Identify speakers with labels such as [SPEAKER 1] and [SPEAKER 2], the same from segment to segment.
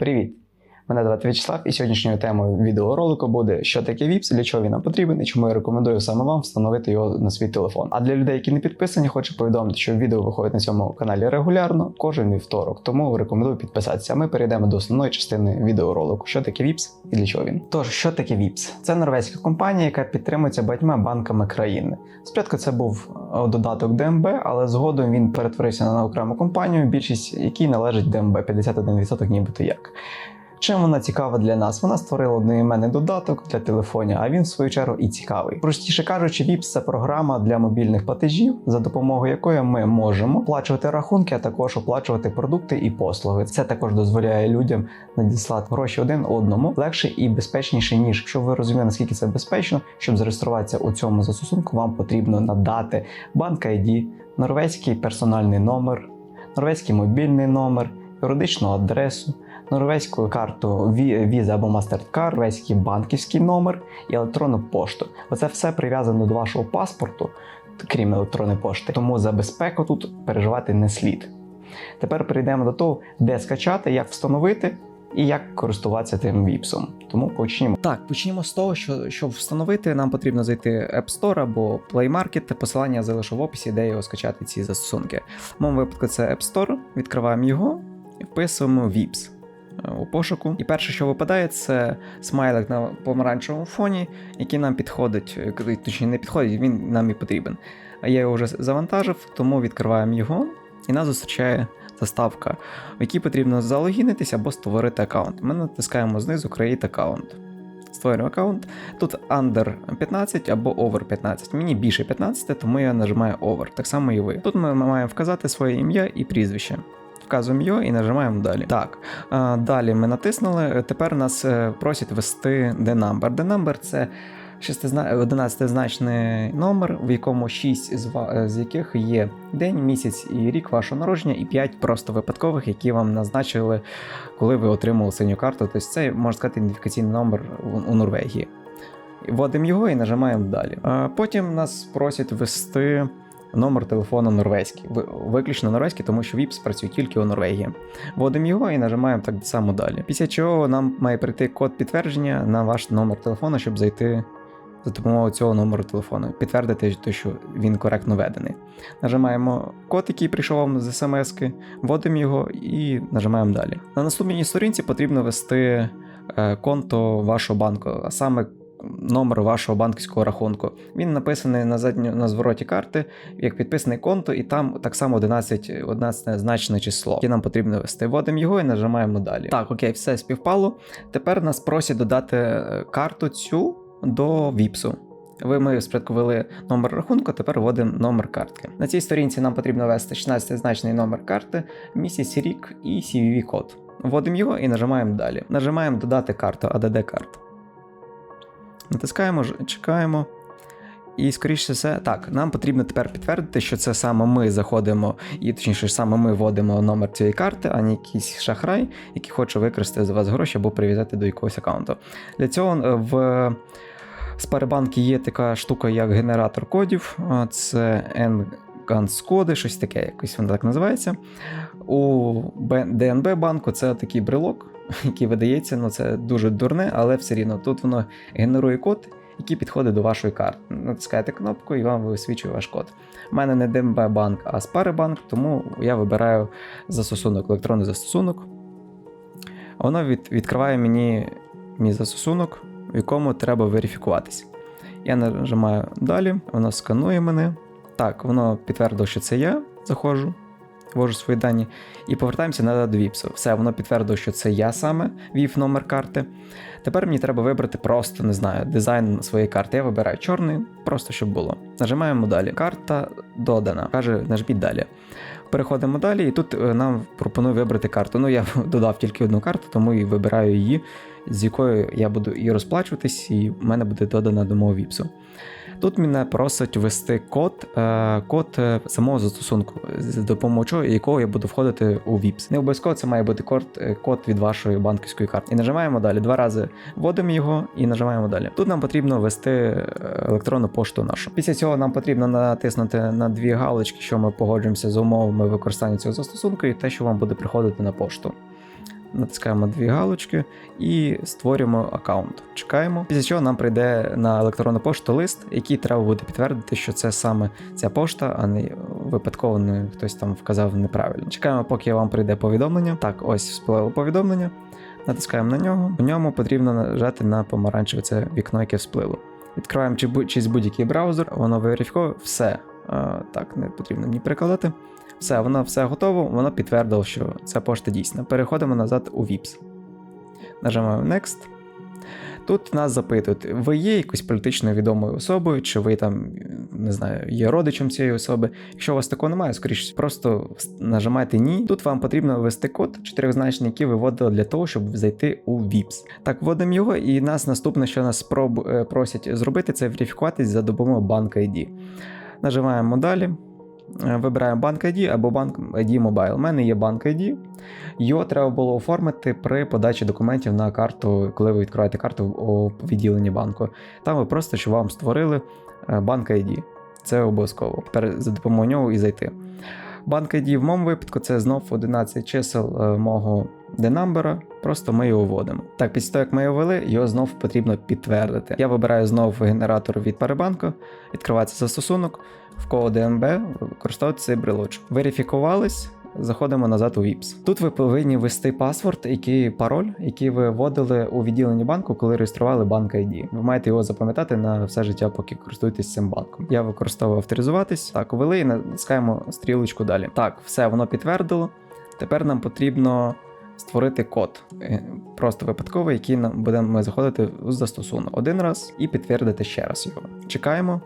[SPEAKER 1] Привіт! Мене звати В'ячеслав, і сьогоднішньою темою відеоролику буде, що таке VIPS, для чого він нам потрібен і чому я рекомендую саме вам встановити його на свій телефон. А для людей, які не підписані, хочу повідомити, що відео виходить на цьому каналі регулярно кожен вівторок, тому рекомендую підписатися. Ми перейдемо до основної частини відеоролику, що таке VIPS і для чого він. Тож, що таке VIPS? Це норвезька компанія, яка підтримується багатьма банками країни. Спочатку це був е, додаток ДМБ, але згодом він перетворився на окрему компанію, більшість якій належить ДМБ 51% нібито як. Чим вона цікава для нас? Вона створила одноіменний додаток для телефонів, а він в свою чергу і цікавий. Простіше кажучи, VIPS – це програма для мобільних платежів, за допомогою якої ми можемо оплачувати рахунки, а також оплачувати продукти і послуги. Це також дозволяє людям надіслати гроші один одному легше і безпечніше, ніж якщо ви розумієте, наскільки це безпечно, щоб зареєструватися у цьому застосунку, вам потрібно надати банк ID, норвезький персональний номер, норвезький мобільний номер, юридичну адресу норвезьку карту Visa або MasterCard, норвезький банківський номер і електронну пошту. Оце все прив'язано до вашого паспорту, крім електронної пошти. Тому за безпеку тут переживати не слід. Тепер перейдемо до того, де скачати, як встановити. І як користуватися тим віпсом. Тому почнімо. Так, почнімо з того, що щоб встановити, нам потрібно зайти App Store або Play Market. Посилання залишу в описі, де його скачати ці застосунки. В моєму випадку це App Store. Відкриваємо його і вписуємо VIPS у пошуку. І перше, що випадає, це смайлик на помаранчевому фоні, який нам підходить, точніше не підходить, він нам і потрібен. А я його вже завантажив, тому відкриваємо його, і нас зустрічає заставка, в якій потрібно залогінитися або створити аккаунт. Ми натискаємо знизу Create аккаунт. Створюємо аккаунт. Тут under 15 або over 15. Мені більше 15, тому я нажимаю over. Так само і ви. Тут ми маємо вказати своє ім'я і прізвище вказуємо його і нажимаємо далі. Так, далі ми натиснули. Тепер нас е, просять ввести D-number. D-number – це 11-значний номер, в якому 6 з, е, з яких є день, місяць і рік вашого народження, і 5 просто випадкових, які вам назначили, коли ви отримали синю карту. Тобто це можна сказати ідентифікаційний номер у Норвегії. Вводимо його і нажимаємо далі. Потім нас просять ввести номер телефону норвезький. Виключно норвезький, тому що VIPS працює тільки у Норвегії. Вводимо його і нажимаємо так само далі. Після чого нам має прийти код підтвердження на ваш номер телефону, щоб зайти за допомогою цього номеру телефону, підтвердити, що він коректно введений. Нажимаємо код, який прийшов вам з смс-ки, вводимо його і нажимаємо далі. На наступній сторінці потрібно ввести е, конто вашого банку, а саме номер вашого банківського рахунку. Він написаний на задню, на звороті карти, як підписаний конто, і там так само 11 11 значне число, яке нам потрібно ввести. Вводимо його і нажимаємо далі. Так, окей, все співпало. Тепер нас просять додати е, карту цю до Віпсу. Ви ми спочатку ввели номер рахунку, тепер вводимо номер картки. На цій сторінці нам потрібно ввести 16-значний номер карти, місяць, рік і cvv код Вводимо його і нажимаємо далі. Нажимаємо додати карту, ADD карту. Натискаємо, чекаємо. І, скоріше все, так, нам потрібно тепер підтвердити, що це саме ми заходимо, і точніше, саме ми вводимо номер цієї карти, а не якийсь шахрай, який хоче використати з вас гроші або прив'язати до якогось аккаунту. Для цього е, в Спарибанки є така штука, як генератор кодів. Це Коди, щось таке, якось воно так називається. У ДНБ банку це такий брелок який видається, ну це дуже дурне, але все рівно тут воно генерує код, який підходить до вашої карти. Натискаєте кнопку і вам висвічує ваш код. У мене не ДМБ банк, а Spare банк, тому я вибираю застосунок, електронний застосунок. Воно від, відкриває мені мій застосунок, в якому треба верифікуватися. Я нажимаю далі, воно сканує мене. Так, воно підтвердило, що це я заходжу ввожу свої дані і повертаємося назад до Віпсу. Все, воно підтвердило, що це я саме ввів номер карти. Тепер мені треба вибрати просто, не знаю, дизайн своєї карти. Я вибираю чорний, просто щоб було. Нажимаємо далі. Карта додана. Каже, нажміть далі. Переходимо далі, і тут е, нам пропонує вибрати карту. Ну, я додав тільки одну карту, тому і вибираю її, з якою я буду і розплачуватись, і в мене буде додана до мого віпсу. Тут мене просить ввести код е, код е, самого застосунку, з допомогою якого я буду входити у VIPS. Не обов'язково це має бути код е, код від вашої банківської карти. І нажимаємо далі. Два рази вводимо його і нажимаємо далі. Тут нам потрібно ввести електронну пошту нашу. Після цього нам потрібно натиснути на дві галочки, що ми погоджуємося з умовами використання цього застосунку, і те, що вам буде приходити на пошту. Натискаємо дві галочки і створюємо аккаунт. Чекаємо. Після чого нам прийде на електронну пошту лист, який треба буде підтвердити, що це саме ця пошта, а не випадково не хтось там вказав неправильно. Чекаємо, поки вам прийде повідомлення. Так, ось всплило повідомлення. Натискаємо на нього. У ньому потрібно нажати на помаранчеве це вікно, яке всплило. Відкриваємо чи будь-який браузер, воно верифікує все. А, так, не потрібно ні перекладати. Все, воно все готово, воно підтвердило, що ця пошта дійсна. Переходимо назад у VIPS. Нажимаємо Next. Тут нас запитують, ви є якоюсь політичною відомою особою, чи ви там, не знаю, є родичем цієї особи. Якщо у вас такого немає, скоріше просто нажимайте ні. Тут вам потрібно ввести код чотирьохзначний, який ви вводили для того, щоб зайти у VIPS. Так, вводимо його, і нас наступне, що нас е, просять зробити, це верифікуватись за допомогою банк ID. Нажимаємо далі. Е, Вибираємо банк ID або банк ID Mobile. У мене є банк ID. Його треба було оформити при подачі документів на карту, коли ви відкриваєте карту у відділенні банку. Там ви просто що вам створили е, банк ID. Це обов'язково. Тепер за допомогою нього і зайти. Банк ID в моєму випадку це знов 11 чисел е, мого денамбера, просто ми його вводимо. Так, після того, як ми його ввели, його знов потрібно підтвердити. Я вибираю знов генератор від Парибанку, відкривається застосунок, в кого ДНБ використовувати цей брелочок. Верифікувались. Заходимо назад у VIPS. Тут ви повинні ввести паспорт, який пароль, який ви вводили у відділенні банку, коли реєстрували банк ID. Ви маєте його запам'ятати на все життя, поки користуєтесь цим банком. Я використовую авторизуватись. Так, ввели і натискаємо стрілочку далі. Так, все воно підтвердило. Тепер нам потрібно створити код, е, просто випадковий, який нам будемо заходити у застосунок один раз і підтвердити ще раз його. Чекаємо.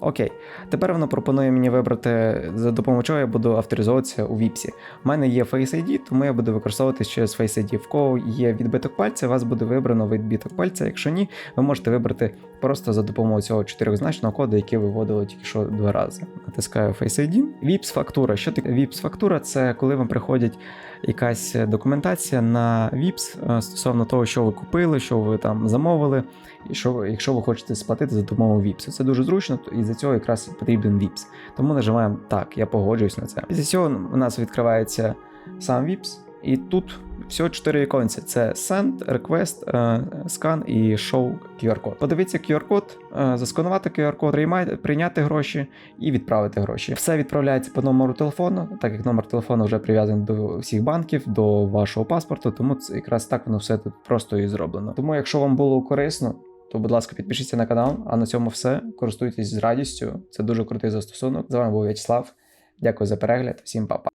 [SPEAKER 1] Окей, тепер воно пропонує мені вибрати, за допомогою чого я буду авторизовуватися у VIPS. У мене є Face ID, тому я буду використовуватись через Face ID. В кого є відбиток пальця, у вас буде вибрано відбиток пальця. Якщо ні, ви можете вибрати просто за допомогою цього чотирьохзначного коду, який ви вводили тільки що два рази. Натискаю Face ID. VIPS фактура. Що таке VIPS фактура? Це коли вам приходять якась документація на VIPS е, стосовно того, що ви купили, що ви там замовили, і що якщо ви хочете сплатити за допомогою VIPS. Це дуже зручно, і за цього якраз потрібен VIPS. Тому нажимаємо так, я погоджуюсь на це. Після цього у нас відкривається сам VIPS, і тут всього 4 віконці: це Send, Request, е, Scan і Show QR-код. Подивіться QR-код, е, засканувати QR-код, прийняти гроші і відправити гроші. Все відправляється по номеру телефону, так як номер телефону вже прив'язаний до всіх банків, до вашого паспорту, тому це якраз так воно все тут просто і зроблено. Тому, якщо вам було корисно, то, будь ласка, підпишіться на канал. А на цьому все. Користуйтесь з радістю. Це дуже крутий застосунок. З вами був В'ячеслав. Дякую за перегляд. Всім па-па.